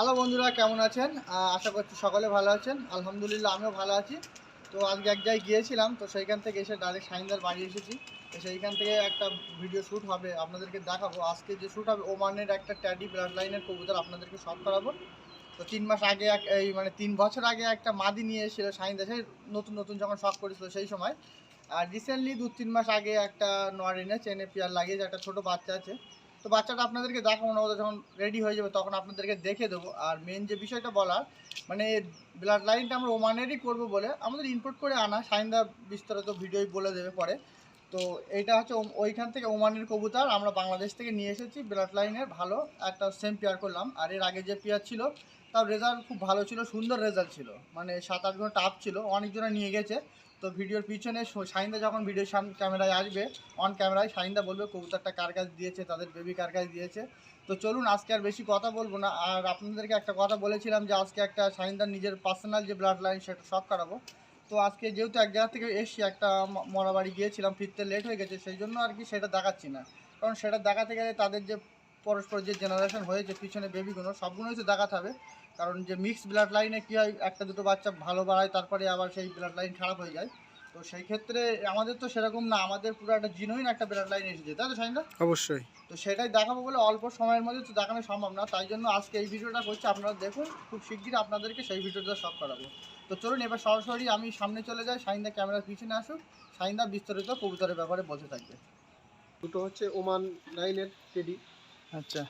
Hello বন্ধুরা, কেমন আছেন? আশা করছি সকলে ভালো আছেন। আলহামদুলিল্লাহ, আমিও ভালো আছি। তো আজকে এক জায়গায় গিয়েছিলাম, তো সেইখান থেকে এসে ডাইরেক্ট সাইন্দার বাড়ি এসেছি। তো সেইখান থেকে একটা ভিডিও শ্যুট হবে, আপনাদেরকে দেখাবো। আজকে যে শ্যুট হবে, ওমানের একটা ট্যাডি ব্লাড লাইনের কবুতর আপনাদেরকে শখ করাবো। তো তিন মাস আগে এক, এই মানে তিন বছর আগে একটা মাদি নিয়ে এসেছিল সাইন্দা। সেই নতুন নতুন যখন শখ করেছিল সেই সময়। আর রিসেন্টলি দু তিন মাস আগে একটা নোয়ার এনে চেনে পেয়ার লাগিয়েছে একটা ছোটো বাচ্চা আছে। তো বাচ্চাটা আপনাদেরকে দেখাবো না, ওদের যখন রেডি হয়ে যাবে তখন আপনাদেরকে দেখে দেবো। আর মেন যে বিষয়টা বলার মানে ব্লাড লাইনটা আমরা ওমানেরই করব বলে আমাদের ইনপুট করে আনা। সাইন্দা বিস্তারিত ভিডিওই বলে দেবে পরে। তো এইটা হচ্ছে ওইখান থেকে ওমানের কবুতর। আমরা বাংলাদেশ থেকে নিয়ে এসেছি ব্লাড লাইনের ভালো। একটা সেম পেয়ার করলাম। আর এর আগে যে পেয়ার ছিল, তার রেজাল্ট খুব ভালো ছিল, সুন্দর রেজাল্ট ছিল। মানে সাত আট ঘণ্টা আপ ছিল অনেকজনে নিয়ে গেছে। তো ভিডিওর পিছনে সাইন্দা যখন ভিডিও সামনে ক্যামেরায় আসবে অন ক্যামেরায় সাইন্দা বলবে কবুতরটা কার কাছে দিয়েছে, তাদের বেবি কার কাছে দিয়েছে। তো চলুন, আজকে আর বেশি কথা বলব না। আর আপনাদেরকে একটা কথা বলেছিলাম যে, আজকে একটা সাইন্দার নিজের পার্সোনাল যে ব্লাড লাইন সেটা সব করাবো তো আজকে যেহেতু এক জায়গা থেকে এসছি, একটা মরাবাড়ি গিয়েছিলাম, ফিরতে লেট হয়ে গেছে, সেই জন্য আর কি সেটা দেখাচ্ছি না। কারণ সেটা দেখাতে গেলে তাদের যে পরস্পর যে জেনারেশন হয়েছে, পিছনে বেবিগুলো সবগুলোই তো দেখাতে হবে। কারণ যে মিক্স ব্লাড লাইনে কী হয়, একটা দুটো বাচ্চা ভালো বাড়ায়, তারপরে আবার সেই ব্লাড লাইন খারাপ হয়ে যায়। তো সেই ক্ষেত্রে আমাদের তো সেরকম না আমাদের পুরো একটা জিনোইন একটা ব্লাড লাইন এসেছে তাই তো সাইন্দা? অবশ্যই। তো সেটাই দেখাবো বলে অল্প সময়ের মধ্যে তো দেখানো সম্ভব না তাই জন্য আজকে এই ভিডিওটা করছি আপনারা দেখুন খুব শিগগির আপনাদেরকে সেই ভিডিওটা সব করাবো। তো চলুন এবার সরাসরি আমি সামনে চলে যাই সাইন্দা ক্যামেরার পিছনে আসুক সাইন্দা বিস্তারিত কবুতরের ব্যাপারে বলতে থাকবে। দুটো হচ্ছে ওমান লাইনের টেডি। আচ্ছা।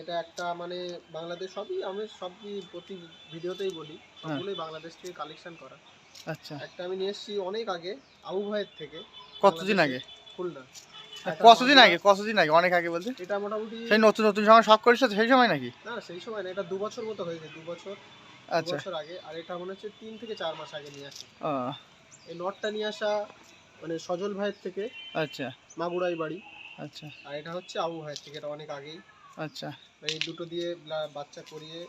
এটা একটা মানে বাংলাদেশ সবই আমি সবই প্রতি ভিডিওতেই বলি সবগুলোই বাংলাদেশ থেকে কালেকশন করা। আচ্ছা। একটা আমি নিয়ে এসেছি অনেক আগে আবু ভাইয়ের থেকে। কতদিন আগে? খুলনা কতদিন আগে? কতদিন আগে? অনেক আগে বলতে। এটা মোটামুটি সেই নতুন নতুন সময় শখ সেই সময় নাকি? না সেই সময় না এটা দু বছর মতো হয়েছে দু বছর আচ্ছা। বছর আগে আর এটা মনে হচ্ছে তিন থেকে চার মাস আগে নিয়ে আসা এই নটটা নিয়ে আসা মানে সজল ভাইয়ের থেকে আচ্ছা। মাগুরাই বাড়ি। আচ্ছা। আর এটা হচ্ছে আবু ভাইয়ের থেকে এটা অনেক আগেই। আচ্ছা। এই দুটো দিয়ে বাচ্চা করিয়ে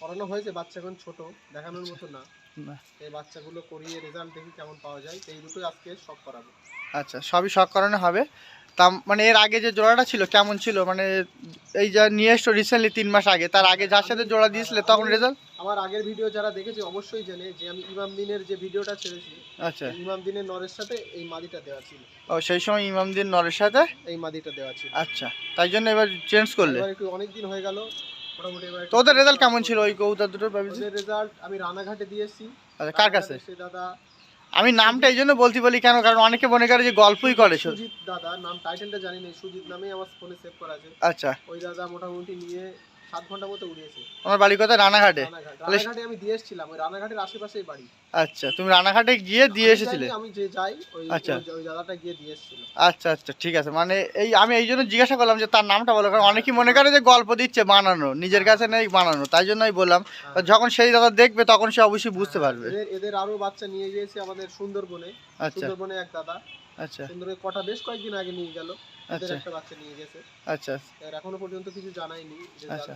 করানো হয়েছে বাচ্চা এখন ছোট দেখানোর মতো না। এই বাচ্চাগুলো করিয়ে রেজাল্ট দেখি কেমন পাওয়া যায়। এই দুটোই আজকে সব করাবো। আচ্ছা সবই শখ করানো হবে। তা মানে এর আগে যে জোড়াটা ছিল কেমন ছিল? মানে এই যা নিয়ে এসছো রিসেন্টলি তিন মাস আগে তার আগে যার সাথে জোড়া দিয়েছিলে তখন রেজাল্ট আমার আগের ভিডিও যারা দেখেছে অবশ্যই জানে যে আমি ইমাম দিনের যে ভিডিওটা ছেড়েছি আচ্ছা। ইমাম দিনের নরের সাথে এই মাদিটা দেওয়া ছিল। ও সেই সময় ইমামদিন নরের সাথে? এই মাদিটা দেওয়া ছিল। আচ্ছা তাই জন্য এবার চেঞ্জ করলে। এবার একটু অনেক দিন হয়ে গেল তো ওদের রেজাল্ট কেমন ছিল? ওই কৌতার দুটো ভেবেছি ওদের রেজাল্ট আমি রানাঘাটে দিয়ে এসেছি। আচ্ছা কার কাছে? সে দাদা আমি নামটা এই জন্য বলতে বলি কেন? কারণ অনেকে মনে করে যে গল্পই করে। সুজিত দাদা নাম টাইটেলটা জানি না সুজিত নামেই আমার ফোনে সেভ করা আছে। আচ্ছা। ওই দাদা মোটামুটি নিয়ে সাত ঘণ্টা মতো উড়িয়েছে। আমার বাড়ি কোথায়? রানাঘাটে। রানাঘাটে। আমি দিয়ে এসেছিলাম ওই রানাঘাটের আশেপাশেই বাড়ি। আচ্ছা তুমি রানাঘাটে গিয়ে দিয়ে এসেছিলে? আমি যে যাই ওই আচ্ছা। ওই- দাদাটা গিয়ে দিয়ে এসেছিল আচ্ছা আচ্ছা ঠিক আছে। মানে এই আমি এই জন্য জিজ্ঞাসা করলাম যে তার নামটা বলো কারণ অনেকেই মনে করে যে গল্প দিচ্ছে বানানো নিজের কাছে নেই বানানো তাই জন্যই বললাম। হ্যাঁ। যখন সেই দাদা দেখবে তখন সে অবশ্যই বুঝতে পারবে। এদের আরও বাচ্চা নিয়ে গিয়েছে আমাদের সুন্দরবনে। আচ্ছা। সুন্দরবনে এক দাদা। আচ্ছা। সুন্দরবনে কটা বেশ কয়েকদিন আগে নিয়ে গেল। আচ্ছা। একটা বাচ্চা নিয়ে গেছে। আচ্ছা। এর এখনও পর্যন্ত কিছু জানাইনি আচ্ছা।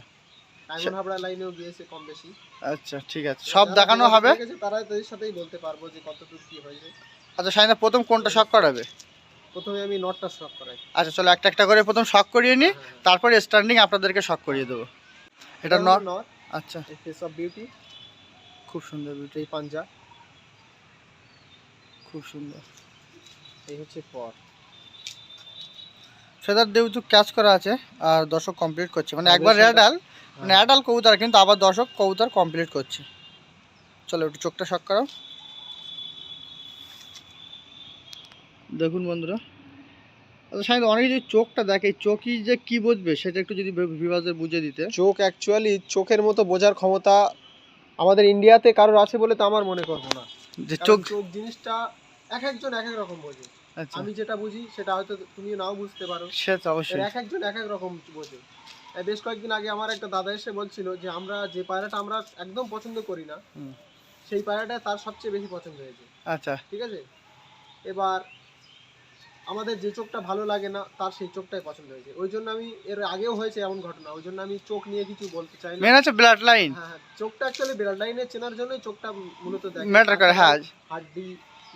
ডায়মন্ড হাবড়া লাইনেও গিয়েছে কম বেশি। আচ্ছা ঠিক আছে। সব দেখানো হবে। তারা তাদের সাথেই বলতে পারব যে কতদূর কি হয়েছে। আচ্ছা সাইনা প্রথম কোনটা শখ করাবে? প্রথমে আমি নটটা শখ করাই। আচ্ছা চলো একটা একটা করে প্রথম শখ করিয়ে নিই হ্যাঁ, হ্যাঁ। তারপরে স্ট্যান্ডিং আপনাদেরকে শখ করিয়ে দেবো। এটা নট আচ্ছা। ফেস অফ বিউটি খুব সুন্দর বিউটি এই পাঞ্জা। খুব সুন্দর। এই হচ্ছে পর। সেটার যেহেতু ক্যাচ করা আছে আর দর্শক কমপ্লিট করছে। মানে একবার রেডাল মানে অ্যাডাল কবুতর কিন্তু আবার দর্শক কবুতর কমপ্লিট করছে। চলো একটু চোখটা শক করো দেখুন বন্ধুরা। আচ্ছা সাইড অনেকে যদি চোখটা দেখে চোখই যে কি বুঝবে সেটা একটু যদি বিভাজের বুঝে দিতে। চোখ অ্যাকচুয়ালি চোখের মতো বোঝার ক্ষমতা আমাদের ইন্ডিয়াতে কারোর আছে বলে তো আমার মনে করব না যে চোখ চোখ জিনিসটা এক একজন এক এক রকম বোঝে। আমি যেটা বুঝি সেটা হয়তো তুমি নাও বুঝতে পারো। সে তো অবশ্যই। এক একজন এক এক রকম বোঝে। বেশ কয়েকদিন আগে আমার একটা দাদা এসে বলছিল যে আমরা যে পায়রাটা আমরা একদম পছন্দ করি না সেই পায়রাটা তার সবচেয়ে বেশি পছন্দ হয়েছে। আচ্ছা। ঠিক আছে? এবার আমাদের যে চোখটা ভালো লাগে না তার সেই চোখটাই পছন্দ হয়েছে। ওই জন্য আমি এর আগেও হয়েছে এমন ঘটনা। ওই জন্য আমি চোখ নিয়ে কিছু বলতে চাই না। মেন হচ্ছে ব্লাড লাইন হ্যাঁ চোখটা অ্যাকচুয়ালি ব্লাড লাইনে চেনার জন্যই চোখটা মূলত দেখে। ম্যাটার করে হ্যাঁ। হাড্ডি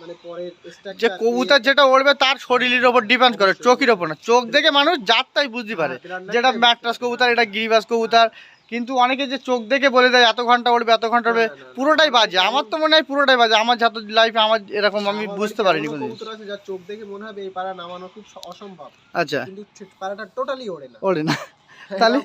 মানে পরের যে কবুতর যেটা উড়বে তার শরীরের ওপর ডিপেন্ড করে চোখের ওপর না। চোখ দেখে মানুষ জাতটাই বুঝতে পারে। হ্যাঁ, যেটা ম্যাট্রাস কবুতর এটা গিরিবাস কবুতর। কিন্তু অনেকে যে চোখ দেখে বলে দেয় এত ঘণ্টা উঠবে এত ঘণ্টা উঠবে। পুরোটাই বাজে। আমার তো মনে হয় পুরোটাই বাজে। আমার যত লাইফে আমার এরকম আমি বুঝতে পারিনি কোনো আছে যার চোখ দেখে মনে হবে এই পাড়া নামানো খুব অসম্ভব। আচ্ছা। কিন্তু পাড়াটা টোটালি ওড়ে না। ওরে না। তাহলে?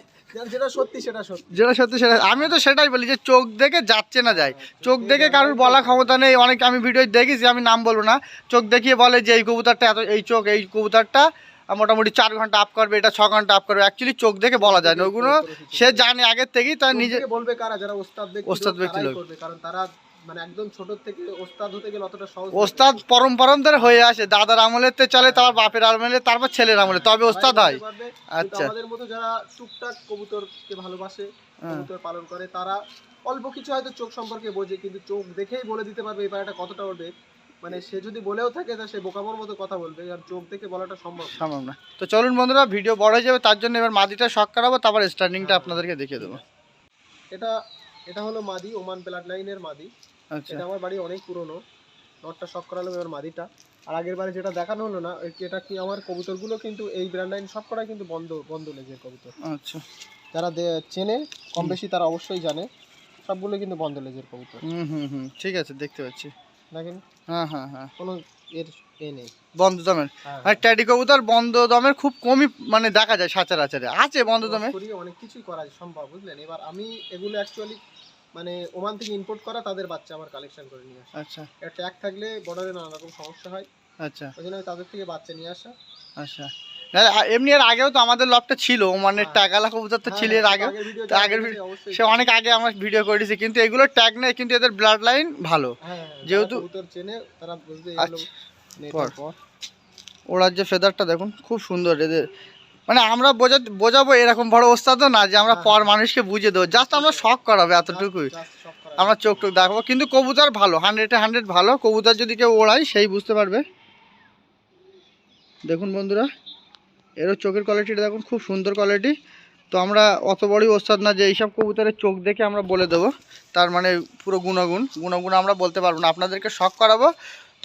যেটা সত্যি সেটা সত্যি। যেটা সত্যি সেটা আমিও তো সেটাই বলি যে চোখ দেখে যাচ্ছে না যায়। চোখ দেখে কারোর বলা ক্ষমতা নেই অনেক আমি ভিডিও দেখেছি আমি নাম বলব না। চোখ দেখিয়ে বলে যে এই কবুতরটা এত এই চোখ এই কবুতরটা মোটামুটি চার ঘণ্টা আপ করবে এটা ছ ঘণ্টা আপ করবে। অ্যাকচুয়ালি চোখ দেখে বলা যায় না ওগুলো সে জানে আগের থেকেই তার নিজে বলবে কারা যারা ওস্তাদ ওস্তাদ ব্যক্তি লোক। কারণ তারা মানে একদম ছোট থেকে ওস্তাদ হতে গেলে অতটা সহজ ওস্তাদ হয়ে আসে দাদার চলে তারপর বাপের আমলে তারপর ছেলের আমলে তবে ওস্তাদ হয়। আচ্ছা। আমাদের মতো যারা টুকটাক কবুতরকে ভালোবাসে হ্যাঁ। কবুতর পালন করে তারা অল্প কিছু হয়তো চোখ সম্পর্কে বোঝে কিন্তু চোখ দেখেই বলে দিতে পারবে এই কতটা মানে সে যদি বলেও থাকে তা সে বোকামোর মতো কথা বলবে আর চোখ দেখে বলাটা সম্ভব সম্ভব না। তো চলুন বন্ধুরা ভিডিও বড় হয়ে যাবে তার জন্য এবার মাদিটা শখ করাবো তারপর স্টার্টিংটা হ্যাঁ। আপনাদেরকে দেখিয়ে দেবো। এটা এটা হলো মাদি ওমান প্লাট লাইনের মাদি। এটা আমার বাড়ি অনেক পুরনো। নটটা শখ করালাম এবার মাদিটা। আর আগের বারে যেটা দেখানো হলো না এটা কি আমার কবুতরগুলো কিন্তু এই ব্র্যান্ড লাইন সব কটাই কিন্তু বন্ধ বন্ধ লেজের কবুতর। আচ্ছা। যারা চেনে কম বেশি তারা অবশ্যই জানে। সবগুলো কিন্তু বন্ধ লেজের কবুতর। হুম হুম হুম ঠিক আছে দেখতে পাচ্ছি। দেখেন? হ্যাঁ হ্যাঁ হ্যাঁ। কোনো এর এ নেই। বন্ধ দমের। হ্যাঁ। আর ট্যাডি কবুতর বন্ধ দমের খুব কমই মানে দেখা যায় সচরাচরে আছে বন্ধ দমে। অনেক কিছুই করা সম্ভব বুঝলেন? এবার আমি এগুলো অ্যাকচুয়ালি মানে ওমান থেকে ইম্পোর্ট করা তাদের বাচ্চা আমার কালেকশন করে নিয়ে আসা। আচ্ছা। এর ট্যাগ থাকলে বর্ডারে নানা রকম সমস্যা হয়। আচ্ছা। ওই জন্য আমি তাদের থেকে বাচ্চা নিয়ে আসা। আচ্ছা। এমনি এর আগেও তো আমাদের লবটা ছিল মানে হ্যাঁ। টাকালা কবুতর তো ছিল এর আগে আগের সে অনেক আগে আমরা ভিডিও করেছি কিন্তু এগুলো ট্যাগ নেই কিন্তু এদের ব্লাড লাইন ভালো। হ্যাঁ যেহেতু- আচ্ছা, ওড়ার যে ফেদারটা দেখুন খুব সুন্দর এদের মানে আমরা বোঝা বোঝাবো এরকম বড় ওস্তাদও না যে আমরা হ্যাঁ। পর মানুষকে বুঝে দেবো। জাস্ট আমরা শখ করাবে এতটুকুই। আমরা চোখ টোক দেখাবো। কিন্তু কবুতর ভালো হান্ড্রেডে হান্ড্রেড ভালো। কবুতর যদি কেউ ওড়ায় সেই বুঝতে পারবে। দেখুন বন্ধুরা এরও চোখের কোয়ালিটিটা দেখুন খুব সুন্দর কোয়ালিটি তো আমরা অত বড়ই ওস্তাদ না যে এইসব কবুতরের চোখ দেখে আমরা বলে দেবো। তার মানে পুরো গুণগুণ। গুণগুণ আমরা বলতে পারব না। আপনাদেরকে শখ করাবো।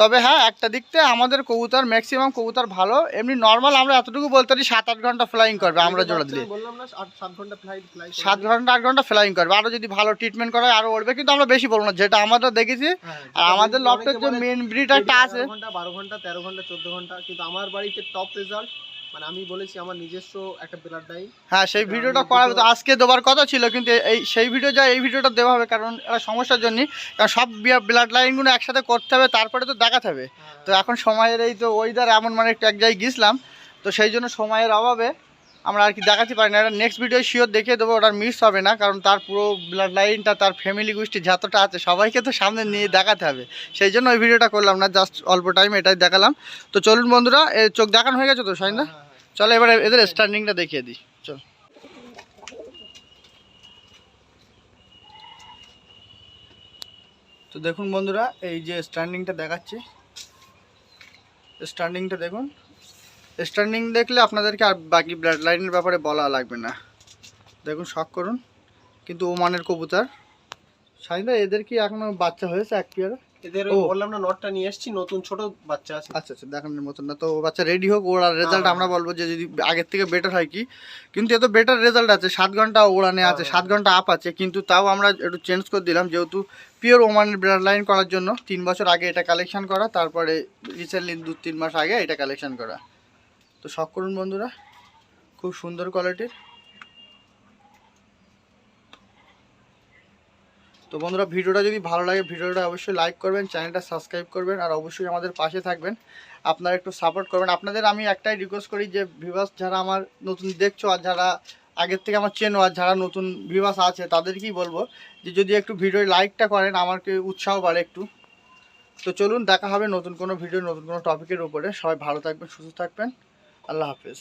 তবে হ্যাঁ একটা দিক থেকে আমাদের কবুতর ম্যাক্সিমাম কবুতর ভালো। এমনি নর্মাল আমরা এতটুকু বলতে পারি সাত আট ঘণ্টা ফ্লাইং করবে আমরা জোড়া দিলে সাত ঘণ্টা আট ঘণ্টা ফ্লাইং করবে। আরও যদি ভালো ট্রিটমেন্ট করা আরও আরও উঠবে কিন্তু আমরা বেশি বলব না। যেটা আমরা দেখেছি আর আমাদের লফটের যে মেন একটা আছে। বারো ঘণ্টা তেরো ঘণ্টা চোদ্দ ঘণ্টা কিন্তু আমার বাড়িতে টপ রেজাল্ট মানে আমি বলেছি আমার নিজস্ব একটা ব্লাড ডাই হ্যাঁ সেই ভিডিওটা করা তো আজকে দেওয়ার কথা ছিল কিন্তু এই সেই ভিডিও যা এই ভিডিওটা দেওয়া হবে কারণ এটা সমস্যার জন্য কারণ সব ব্লাড লাইনগুলো একসাথে করতে হবে তারপরে তো দেখাতে হবে। তো এখন সময়ের এই তো ওয়েদার এমন মানে একটু এক জায়গায় গেছিলাম তো সেই জন্য সময়ের অভাবে আমরা আর কি দেখাতে পারি না। এটা নেক্সট ভিডিও শিওর দেখিয়ে দেবো ওটা মিস হবে না কারণ তার পুরো ব্লাড লাইনটা তার ফ্যামিলি গোষ্ঠী যতটা আছে সবাইকে তো সামনে নিয়ে দেখাতে হবে। সেই জন্য ওই ভিডিওটা করলাম না জাস্ট অল্প টাইম এটাই দেখালাম। তো চলুন বন্ধুরা এ চোখ দেখানো হয়ে গেছে তো সাইন্দা হ্যাঁ, চলো এবার এদের স্ট্যান্ডিংটা দেখিয়ে দিই। চল। তো দেখুন বন্ধুরা এই যে স্ট্যান্ডিংটা দেখাচ্ছি। স্ট্যান্ডিংটা দেখুন। স্ট্যান্ডিং দেখলে আপনাদেরকে আর বাকি ব্লাড লাইনের ব্যাপারে বলা লাগবে না। দেখুন শখ করুন। কিন্তু ওমানের কবুতর। সাইদা এদের কি এখনও বাচ্চা হয়েছে এক পেয়ারে? এদের বললাম না নটটা নিয়ে এসেছি নতুন ছোট বাচ্চা আছে। আচ্ছা আচ্ছা দেখানোর মতন না। তো ও বাচ্চা রেডি হোক ওর রেজাল্ট হ্যাঁ, আমরা বলব যে যদি আগের থেকে বেটার হয় কি। কিন্তু এত বেটার রেজাল্ট আছে সাত ঘণ্টা ওড়ানে আছে হ্যাঁ। সাত ঘণ্টা আপ আছে। কিন্তু তাও আমরা একটু চেঞ্জ করে দিলাম যেহেতু পিওর ওমানের ব্লাড লাইন করার জন্য। তিন বছর আগে এটা কালেকশন করা তারপরে রিসেন্টলি দু তিন মাস আগে এটা কালেকশন করা। তো শখ করুন বন্ধুরা, খুব সুন্দর কোয়ালিটির। তো বন্ধুরা, ভিডিওটা যদি ভালো লাগে, ভিডিওটা অবশ্যই লাইক করবেন, চ্যানেলটা সাবস্ক্রাইব করবেন, আর অবশ্যই আমাদের পাশে থাকবেন। আপনারা একটু সাপোর্ট করবেন। আপনাদের আমি একটাই রিকোয়েস্ট করি যে ভিভাস যারা আমার নতুন দেখছ আর যারা আগের থেকে আমার চেনো আর যারা নতুন ভিভাস আছে, তাদেরকেই বলব যে, যদি একটু ভিডিও লাইকটা করেন আমাকে উৎসাহ বাড়ে একটু? তো চলুন, দেখা হবে নতুন কোনো ভিডিও নতুন কোনো টপিকের উপরে। সবাই ভালো থাকবেন, সুস্থ থাকবেন। আল্লাহ হাফেজ।